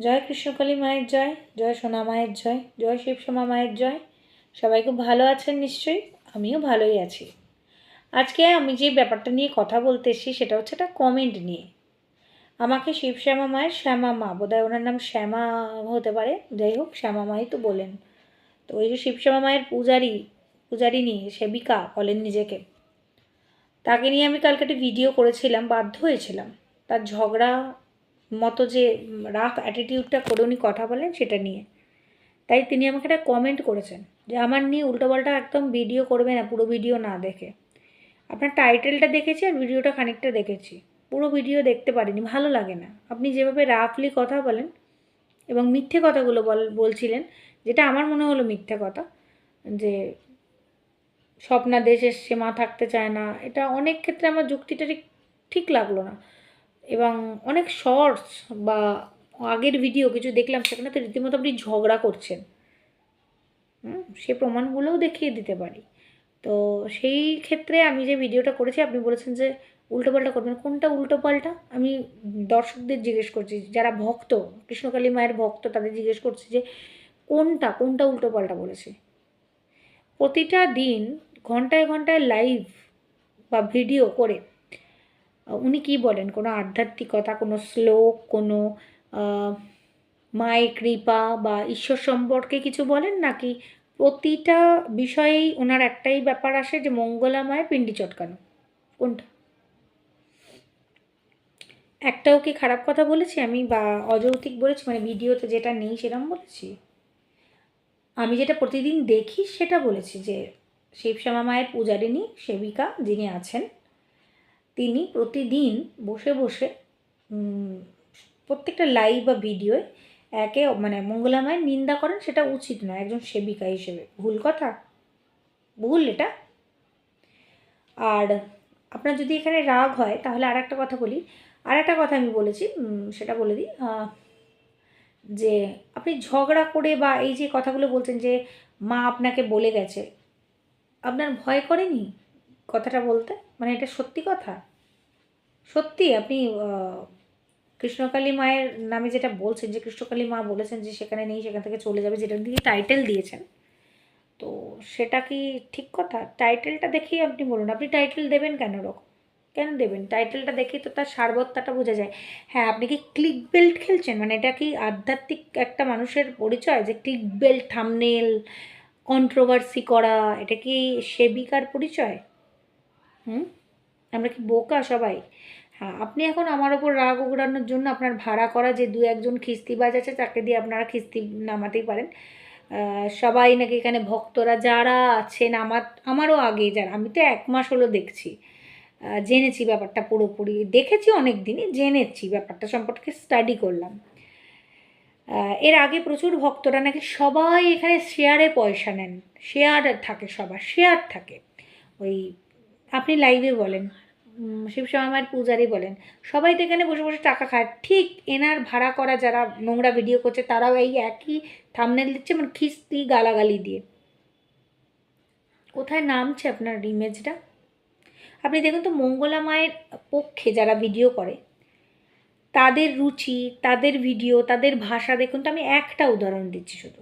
জয় কৃষ্ণকালী মায়ের জয় জয় সোনা মায়ের জয় জয় শিবশ্যামা মায়ের জয়। সবাই খুব ভালো আছেন নিশ্চয়ই? আমিও ভালোই আছি। আজকে আমি যে ব্যাপারটা নিয়ে কথা বলতে এসেছি সেটা হচ্ছে একটা কমেন্ট নিয়ে। আমাকে শিবশ্যামা মায়ের শ্যামা মা, বোধহয় ওনার নাম শ্যামা হতে পারে, যাই হোক, শ্যামা মাই তো বলেন। তো ওই যে শিবশ্যামা মায়ের পূজারি নিয়ে সেবিকা বলেন নিজেকে। তাকে নিয়ে আমি কালকে একটা ভিডিও করেছিলাম, বাধ্য হয়েছিলাম। তার ঝগড়া মতো যে রাফ অ্যাটিটিউডটা করে উনি কথা বলেন, সেটা নিয়ে। তাই তিনি আমাকে একটা কমেন্ট করেছেন যে, আমার নিয়ে উল্টোপাল্টা একদম ভিডিও করবে না, পুরো ভিডিও না দেখে। আপনার টাইটেলটা দেখেছি আর ভিডিওটা খানিকটা দেখেছি। পুরো ভিডিও দেখতে পারিনি, ভালো লাগে না। আপনি যেভাবে রাফলি কথা বলেন এবং মিথ্যে কথাগুলো বল, বলছিলেন, যেটা আমার মনে হলো মিথ্যে কথা, যে স্বপ্না দেশ এসছে, মা থাকতে চায় না, এটা অনেক ক্ষেত্রে আমার যুক্তিটা ঠিক লাগল না। এবং অনেক শর্টস বা আগের ভিডিও কিছু দেখলাম, সেখানে তো রীতিমতো আপনি ঝগড়া করছেন। হুম, সে প্রমাণগুলোও দেখিয়ে দিতে পারি। তো সেই ক্ষেত্রে আমি যে ভিডিওটা করেছি, আপনি বলেছেন যে উল্টোপাল্টা করবেন। কোনটা উল্টোপাল্টা? আমি দর্শকদের জিজ্ঞেস করছি, যারা ভক্ত, কৃষ্ণকালী মায়ের ভক্ত, তাদের জিজ্ঞেস করছি যে কোনটা কোনটা উল্টোপাল্টা বলেছে? প্রতিটা দিন ঘন্টায় ঘন্টায় লাইভ বা ভিডিও করে উনি কি বলেন? কোনো আধ্যাত্মিকতা, কোনো শ্লোক, কোনো মায়ের কৃপা বা ঈশ্বর সম্পর্কে কিছু বলেন নাকি? প্রতিটা বিষয়েই ওনার একটাই ব্যাপার আসে যে মঙ্গলা মায়ের পিণ্ডি চটকানো। কোনটা? একটাও কি খারাপ কথা বলেছি আমি বা অযৌক্তিক বলেছি? মানে ভিডিওতে যেটা নেই সেরকম বলেছি? আমি যেটা প্রতিদিন দেখি সেটা বলেছি যে শিবশ্যামা মায়ের পূজারিনী সেবিকা যিনি আছেন তিনি প্রতিদিন বসে বসে প্রত্যেকটা লাইভ বা ভিডিওয় একে মানে মঙ্গলা মায়ের নিন্দা করেন, সেটা উচিত নয়, একজন সেবিকা হিসেবে। ভুল কথা? ভুল এটা। আর আপনার যদি এখানে রাগ হয়, তাহলে আর একটা কথা বলি। আর একটা কথা আমি বলেছি সেটা বলে দিই যে আপনি ঝগড়া করে বা এই যে কথাগুলো বলছেন যে মা আপনাকে বলে গেছে, আপনার ভয় করেনি? কথাটা বলতে? মানে এটা সত্যি কথা? সত্যি, আপনি কৃষ্ণকালী মায়ের নামে যেটা বলছেন, যে কৃষ্ণকালী মা বলেছেন যে সেখানে নেই, সেখান থেকে চলে যাবে, যেটা দিয়ে টাইটেল দিয়েছেন। তো সেটা কি ঠিক কথা? টাইটেলটা দেখেই আপনি বলুন। আপনি টাইটেল দেবেন কেন রকম কেন দেবেন? টাইটেলটা দেখেই তো তার সারবত্তাটা বোঝা যায়। হ্যাঁ আপনি কি ক্লিক বেল্ট খেলছেন? মানে এটা কি আধ্যাত্মিক একটা মানুষের পরিচয়? যে ক্লিক বেল্ট থামনেল কন্ট্রোভার্সি করা, এটা কি সেবিকার পরিচয়? হুম? আমরা কি বোকা সবাই? হ্যাঁ আপনি এখন আমার ওপর রাগ উগড়ানোর জন্য আপনার ভাড়া করা যে দু একজন খিস্তিবাজ আছে তাকে দিয়ে আপনারা খিস্তি নামাতেই পারেন। সবাই নাকি এখানে ভক্তরা যারা আছেন, আমার, আমারও আগে যারা আমি তো এক মাস হলো দেখছি। জেনেছি ব্যাপারটা পুরোপুরি, দেখেছি অনেক দিনই জেনেছি ব্যাপারটা সম্পর্কে স্টাডি করলাম। এর আগে প্রচুর ভক্তরা নাকি সবাই এখানে শেয়ারে পয়সা নেন শেয়ার থাকে সবার শেয়ার থাকে। ওই আপনি লাইভে বলেন শিবশ্যামার পূজারি বলেন, সবাই তো এখানে বসে বসে টাকা খায়। ঠিক এনার ভাড়া করা যারা নোংরা ভিডিও করছে, তারাও এই একই থামনেল দিচ্ছে মানে খিস্তি গালাগালি দিয়ে। কোথায় নামছে আপনার ইমেজটা আপনি দেখুন তো মঙ্গলা মায়ের পক্ষে যারা ভিডিও করে, তাদের রুচি, তাদের ভিডিও তাদের ভাষা দেখুন তো আমি একটা উদাহরণ দিচ্ছি শুধু।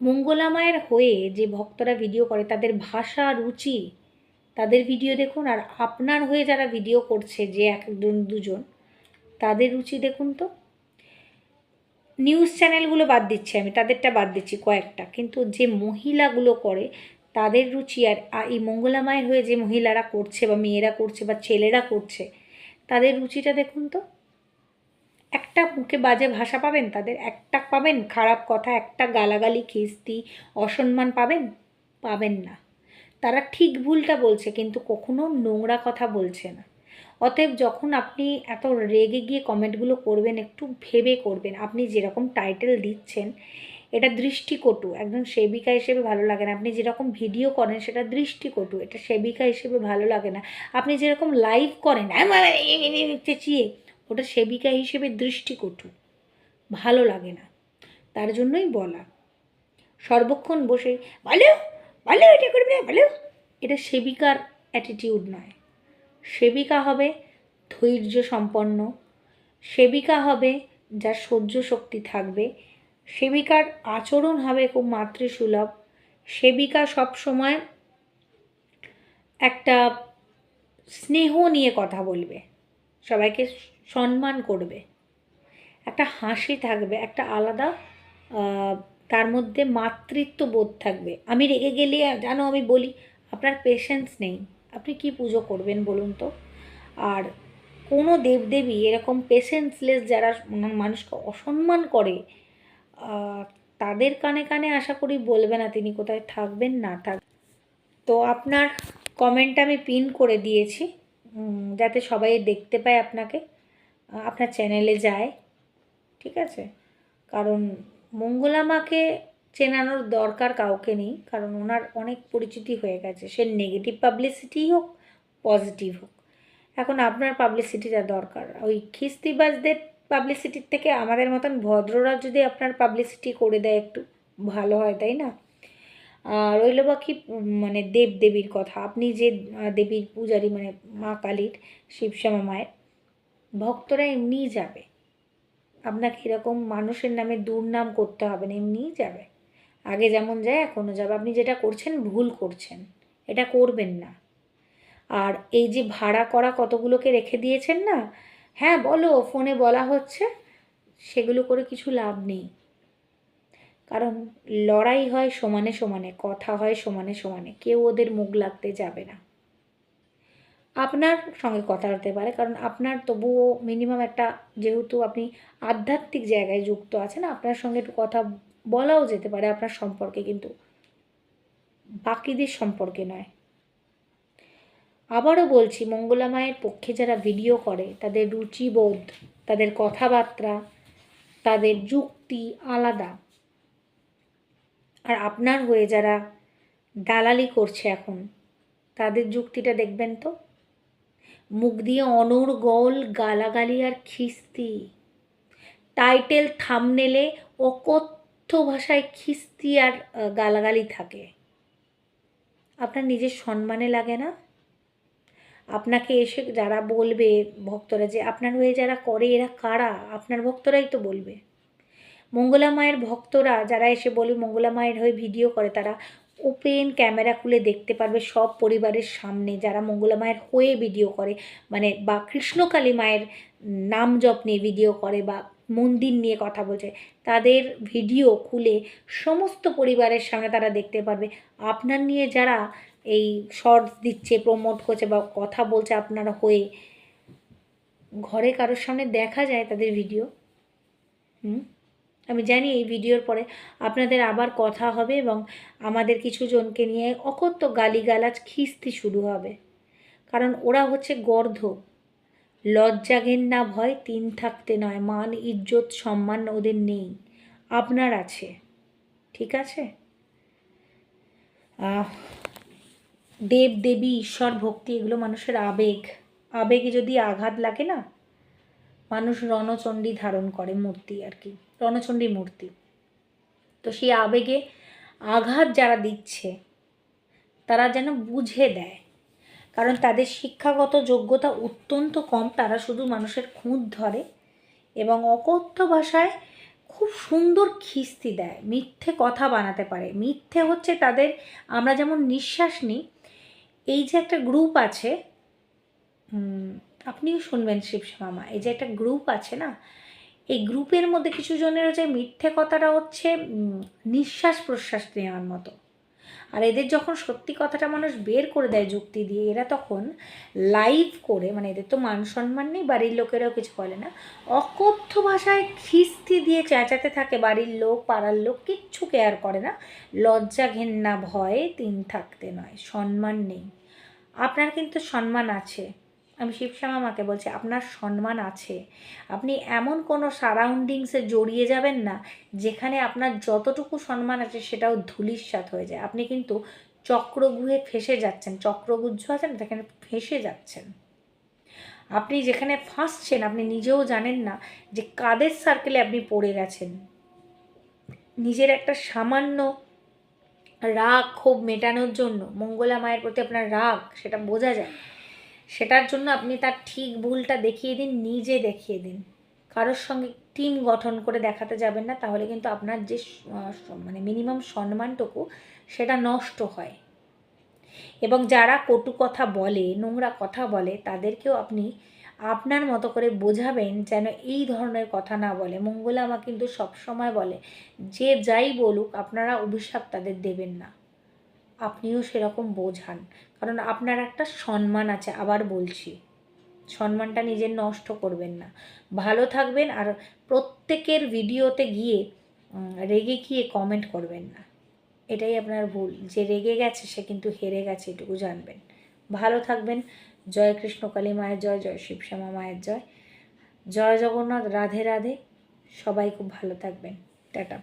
মঙ্গলা মায়ের হয়ে যে ভক্তরা ভিডিও করে, তাদের ভাষা, রুচি তাদের ভিডিও দেখুন, আর আপনার হয়ে যারা ভিডিও করছে যে একজন দুজন, তাদের রুচি দেখুন তো। নিউজ চ্যানেলগুলো বাদ দিচ্ছি আমি, তাদেরটা বাদ দিচ্ছি কয়েকটা। কিন্তু যে মহিলাগুলো করে, তাদের রুচি আর এই মঙ্গলা মায়ের হয়ে যে মহিলারা করছে বা মেয়েরা করছে বা ছেলেরা করছে, তাদের রুচিটা দেখুন তো। একটা মুখে বাজে ভাষা পাবেন তাদের, একটা পাবেন খারাপ কথা, একটা গালাগালি, খিস্তি, অসম্মান পাবেন পাবেন না। তারা ঠিক ভুলটা বলছে, কিন্তু কখনো নোংরা কথা বলছে না। অতএব যখন আপনি এত রেগে গিয়ে কমেন্টগুলো করবেন, একটু ভেবে করবেন, আপনি যেরকম টাইটেল দিচ্ছেন, এটা দৃষ্টিকটু, একজন সেবিকা হিসেবে ভালো লাগে না। আপনি যেরকম ভিডিও করেন, সেটা দৃষ্টিকটু, এটা সেবিকা হিসেবে ভালো লাগে না। আপনি যেরকম লাইভ করেন চেঁচিয়ে ওটা সেবিকা হিসেবে দৃষ্টিকটু, ভালো লাগে না। তার জন্যই বলা। সর্বক্ষণ বসে ভালো ভালো, এটা করবে না, ভালো। এটা সেবিকার অ্যাটিটিউড নয়। সেবিকা হবে ধৈর্য সম্পন্ন। সেবিকা হবে যার সহ্য শক্তি থাকবে। সেবিকার আচরণ হবে খুব মাতৃসুলভ। সেবিকা সব সময় একটা স্নেহ নিয়ে কথা বলবে। সবাইকে সম্মান করবে। একটা হাসি থাকবে, একটা আলাদা তার মধ্যে মাতৃত্ব বোধ থাকবে। আমি রেগে গেলে, জানো, আমি বলি, আপনার পেশেন্স নেই। আপনি কি পুজো করবেন বলুন তো? আর কোনো দেবদেবী এরকম পেশেন্সলেস যারা মানে মানুষকে অসম্মান করে তাদের কানে কানে আশা করি বলবে না তিনি কোথায় থাকবেন, না থাক। তো আপনার কমেন্ট আমি পিন করে দিয়েছি যাতে সবাই দেখতে পায় আপনাকে আপনার চ্যানেলে যায়, ঠিক আছে? কারণ মঙ্গলা মাকে চেনানোর দরকার কাউকে নেই, কারণ ওনার অনেক পরিচিতি হয়ে গেছে। সে নেগেটিভ পাবলিসিটি হোক পজিটিভ হোক। এখন আপনার পাবলিসিটিটা দরকার। ওই খিস্তিবাজদের পাবলিসিটির থেকে আমাদের মতন ভদ্ররা যদি আপনার পাবলিসিটি করে দেয়, একটু ভালো হয়, তাই না? আর রইল বাকি মানে দেব দেবীর কথা। আপনি যে দেবীর পূজারী মানে মা কালীর শিবশ্যামা মায়ের, ভক্তরা এমনিই যাবে। আপনাকে এরকম মানুষের নামে দুর্নাম করতে হবে না, এমনিই যাবে। আগে যেমন যায়, এখনও যাবে। আপনি যেটা করছেন, ভুল করছেন। এটা করবেন না। আর এই যে ভাড়া করা কতগুলোকে রেখে দিয়েছেন না হ্যাঁ বলো, ফোনে বলা হচ্ছে, সেগুলো করে কিছু লাভ নেই। কারণ লড়াই হয় সমানে সমানে, কথা হয় সমানে সমানে, কেউ ওদের মুখ লাগতে যাবে না। আপনার সঙ্গে কথা হতে পারে, কারণ আপনার তবুও মিনিমাম একটা যেহেতু আপনি আধ্যাত্মিক জায়গায় যুক্ত আছেন, আপনার সঙ্গে একটু কথা বলাও যেতে পারে আপনার সম্পর্কে, কিন্তু বাকিদের সম্পর্কে নয়। আবারও বলছি, মঙ্গলা মায়ের পক্ষে যারা ভিডিও করে, তাদের রুচিবোধ, তাদের কথাবার্তা, তাদের যুক্তি আলাদা। আর আপনার হয়ে যারা দালালি করছে এখন, তাদের যুক্তিটা দেখবেন তো? মুখ দিয়ে অনর্গল গালাগালি আর খিস্তি। টাইটেল, থামনেলে অকথ্য ভাষায় খিস্তি আর গালাগালি থাকে। আপনার নিজের সম্মানে লাগে না? আপনাকে এসে যারা বলবে ভক্তরা যে আপনার হয়ে যারা করে এরা কারা? আপনার ভক্তরাই তো বলবে। মঙ্গলা মায়ের ভক্তরা যারা এসে বলবে মঙ্গলা মায়ের হয়ে ভিডিও করে, তারা ওপেন ক্যামেরা খুলে দেখতে পারবে সব পরিবারের সামনে যারা মঙ্গলা মায়ের হয়ে ভিডিও করে মানে বা কৃষ্ণকালী মায়ের নাম জপ নিয়ে ভিডিও করে বা মন্দির নিয়ে কথা বলছে, তাদের ভিডিও খুলে সমস্ত পরিবারের সামনে তারা দেখতে পারবে। আপনার নিয়ে যারা এই শর্টস দিচ্ছে প্রমোট করছে বা কথা বলছে আপনার হয়ে, ঘরে কারোর সামনে দেখা যায় তাদের ভিডিও হুম? আমি জানি এই ভিডিওর পরে আপনাদের আবার কথা হবে এবং আমাদের কিছু জনকে নিয়ে অকথ্য গালিগালাজ খিস্তি শুরু হবে। কারণ ওরা হচ্ছে গর্ধ। লজ্জা না ভয়, তিন থাকতে নয়। মান, ইজ্জত, সম্মান ওদের নেই। আপনার আছে। ঠিক আছে? দেব, দেবী, ঈশ্বর, ভক্তি, এগুলো মানুষের আবেগ। আবেগে যদি আঘাত লাগে না মানুষ রণচণ্ডী ধারণ করে মূর্তি আর কি, রণচণ্ডী মূর্তি। তো সেই আবেগে আঘাত যারা দিচ্ছে, তারা যেন বুঝে দেয়। কারণ তাদের শিক্ষাগত যোগ্যতা অত্যন্ত কম, তারা শুধু মানুষের খুঁত ধরে এবং অকথ্য ভাষায় খুব সুন্দর খিস্তি দেয়, মিথ্যে কথা বানাতে পারে। মিথ্যে হচ্ছে তাদের, আমরা যেমন নিঃশ্বাস নিই, এই যে একটা গ্রুপ আছে আপনিও শুনবেন শিবশ্যামা এই যে একটা গ্রুপ আছে না, এই গ্রুপের মধ্যে কিছু জনের যে মিথ্যে কথাটা হচ্ছে নিঃশ্বাস প্রশ্বাস নেওয়ার মতো। আর এদের যখন সত্যি কথাটা মানুষ বের করে দেয় যুক্তি দিয়ে, এরা তখন লাইভ করে মানে এদের তো মান সম্মান নেই, বাড়ির লোকেরাও কিছু বলে না, অকথ্য ভাষায় খিস্তি দিয়ে চেঁচাতে থাকে বাড়ির লোক, পাড়ার লোক, কিচ্ছু কেয়ার করে না। লজ্জা, ঘেন্না, ভয়ে, তিন থাকতে নয়, সম্মান নেই। আপনার কিন্তু সম্মান আছে। আমি শিবশ্যামা মাকে বলছি, আপনার সম্মান আছে। আপনি এমন কোনো সারাউন্ডিংসে জড়িয়ে যাবেন না, যেখানে আপনার যতটুকু সম্মান আছে সেটাও ধুলিস্বাত হয়ে যায়। আপনি কিন্তু চক্রগুহে ফেসে যাচ্ছেন। চক্রগুজ্জ আছেন সেখানে ফেসে যাচ্ছেন। আপনি যেখানে ফাঁসছেন, আপনি নিজেও জানেন না যে কাদের সার্কেলে আপনি পড়ে গেছেন। নিজের একটা সামান্য রাগ ক্ষোভ মেটানোর জন্য, মঙ্গলা মায়ের প্রতি আপনার রাগ, সেটা বোঝা যায়। সেটার জন্য আপনি তার ঠিক ভুলটা দেখিয়ে দিন, নিজে দেখিয়ে দিন। কারোর সঙ্গে টিম গঠন করে দেখাতে যাবেন না, তাহলে কিন্তু আপনার যে মানে মিনিমাম সম্মানটুকু সেটা নষ্ট হয়। এবং যারা কটু কথা বলে, নোংরা কথা বলে, তাদেরকেও আপনি আপনার মতো করে বোঝাবেন যেন এই ধরনের কথা না বলে। মঙ্গলামা কিন্তু সবসময় বলে, যে যাই বলুক, আপনারা অভিশাপ তাদের দেবেন না। আপনিও সেরকম বোঝান। কারণ আপনার একটা সম্মান আছে, আবার বলছি। সম্মানটা নিজের নষ্ট করবেন না। ভালো থাকবেন আর প্রত্যেকের ভিডিওতে গিয়ে রেগে গিয়ে কমেন্ট করবেন না। এটাই আপনার ভুল। যে রেগে গেছে, সে কিন্তু হেরে গেছে, এটুকু জানবেন। ভালো থাকবেন। জয় কৃষ্ণ কালী মায়ের জয় জয় শিবশ্যামা মায়ের জয়। জয় জগন্নাথ, রাধে রাধে। সবাই খুব ভালো থাকবেন। টাটা।